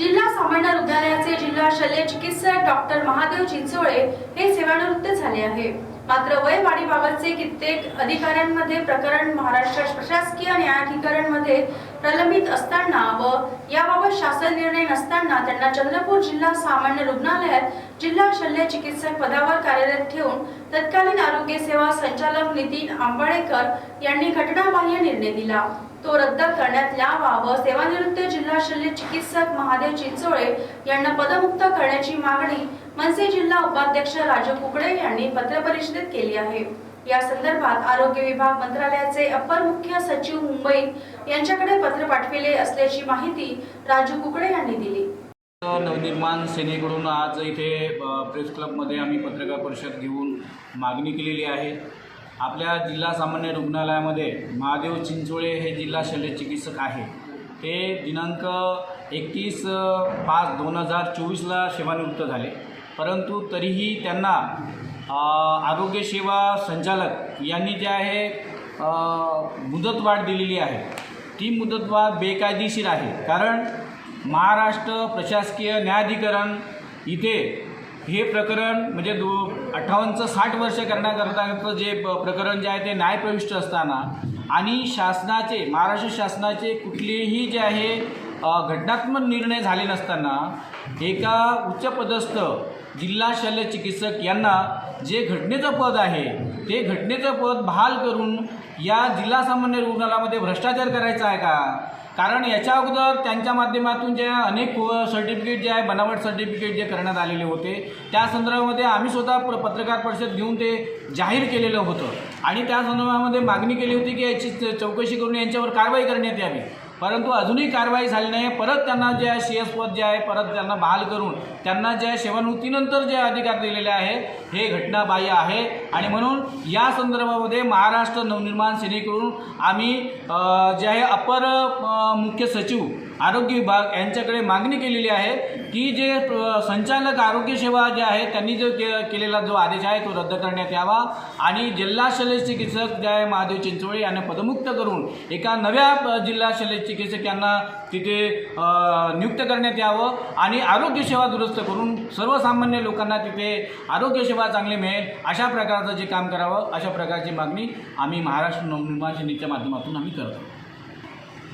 जिल्हा सामान्य रुग्णालयाचे जिल्हा शल्य चिकित्सक डॉक्टर महादेव चिंचोळे हे सेवानिवृत्त झाले आहे. मात्र वय वाढीबाबतचे कित्येक अधिकाऱ्यांमध्ये प्रकरण महाराष्ट्र प्रशासकीय न्यायाधिकरणमध्ये प्रलंबित असताना व याबाबत शासन निर्णय नसताना त्यांना चंद्रपूर जिल्हा सामान्य रुग्णालयात जिल्हा शल्य चिकित्सक पदावर कार्यरत आरोग्य सेवा संचालक नितीन आंबाळेकर यांनी घटनाबाह्य निर्णय दिला. तो रद्द करण्यात यावा व सेवानिवृत्त जिल्हा शल्य चिकित्सक महादेव चिंचोळे यांना पदमुक्त करण्याची मागणी मनसे जिल्हा उपाध्यक्ष राजू कुकडे यांनी पत्रपरिषदेत केली आहे. या संदर्भात आरोग्य विभाग मंत्रालयाचे अपर मुख्य सचिव मुंबई यांच्याकडे पत्र पाठविले असल्याची माहिती राजू कुकडे यांनी दिली. नवनिर्माण सेनेकडून आज इथे प्रेस क्लबमध्ये आम्ही पत्रकार परिषद घेऊन मागणी केलेली आहे. आपल्या जिल्हा सामान्य रुग्णालयामध्ये महादेव चिंचोळे हे जिल्हा शल्यचिकित्सक आहे. ते दिनांक एकतीस पाच दोन हजार चोवीसला सेवानिवृत्त झाले. परंतु तरीही त्यांना आरोग्यसेवा संचालक यांनी जे आहे मुदतवाढ दिलेली आहे. ती मुदतवाढ बेकायदेशीर आहे. कारण महाराष्ट्र प्रशासकीय न्यायाधिकरण इथे हे प्रकरण म्हणजे दो अठ्ठावन्नचं साठ वर्ष करण्याकरताचं जे प- प्रकरण जे आहे ते न्यायप्रविष्ट असताना आणि शासनाचे महाराष्ट्र शासनाचे कुठलेही जे आहे घटनात्मक निर्णय झाले नसताना एका उच्चपदस्थ जिल्हा शल्य चिकित्सक यांना जे घटनेचं पद आहे ते घटनेचं पद बहाल करून या जिल्हा सामान्य रुग्णालयामध्ये भ्रष्टाचार करायचा आहे का? कारण याच्या अगोदर त्यांच्या माध्यमातून जे अनेक सर्टिफिकेट जे आहे बनावट सर्टिफिकेट जे करण्यात आलेले होते त्या संदर्भामध्ये आम्ही स्वतः पत्रकार परिषद घेऊन ते जाहीर केलेलं होतं. आणि त्या संदर्भामध्ये मागणी केली होती की याची चौकशी करून यांच्यावर कारवाई करण्यात यावी. परंतु अजूनही कारवाई झाली नाही. परत त्यांना जे आहे सी एस पद जे आहे परत त्यांना बहाल करून त्यांना जे आहे सेवानिवृत्तीनंतर जे अधिकार दिलेले आहे हे घटनाबाह्य आहे. आणि म्हणून या संदर्भामध्ये महाराष्ट्र नवनिर्माण सेनेकडून आम्ही जे आहे अपर मुख्य सचिव आरोग्य विभाग यांच्याकडे मागणी केलेली आहे की जे संचालक आरोग्य सेवा जे आहे त्यांनी जो के केलेला जो आदेश आहे तो रद्द करण्यात यावा. आणि जिल्हा शल्य चिकित्सक जे आहे महादेव चिंचोळे यांना पदमुक्त करून एका नव्या जिल्हा शल्य चिकित्सक यांना तिथे नियुक्त करण्यात यावं आणि आरोग्यसेवा दुरुस्त करून सर्वसामान्य लोकांना तिथे आरोग्यसेवा चांगली मिळेल अशा प्रकारचं जे काम करावं अशा प्रकारची मागणी आम्ही महाराष्ट्र नवनिर्माण सेनेच्या माध्यमातून आम्ही करतो.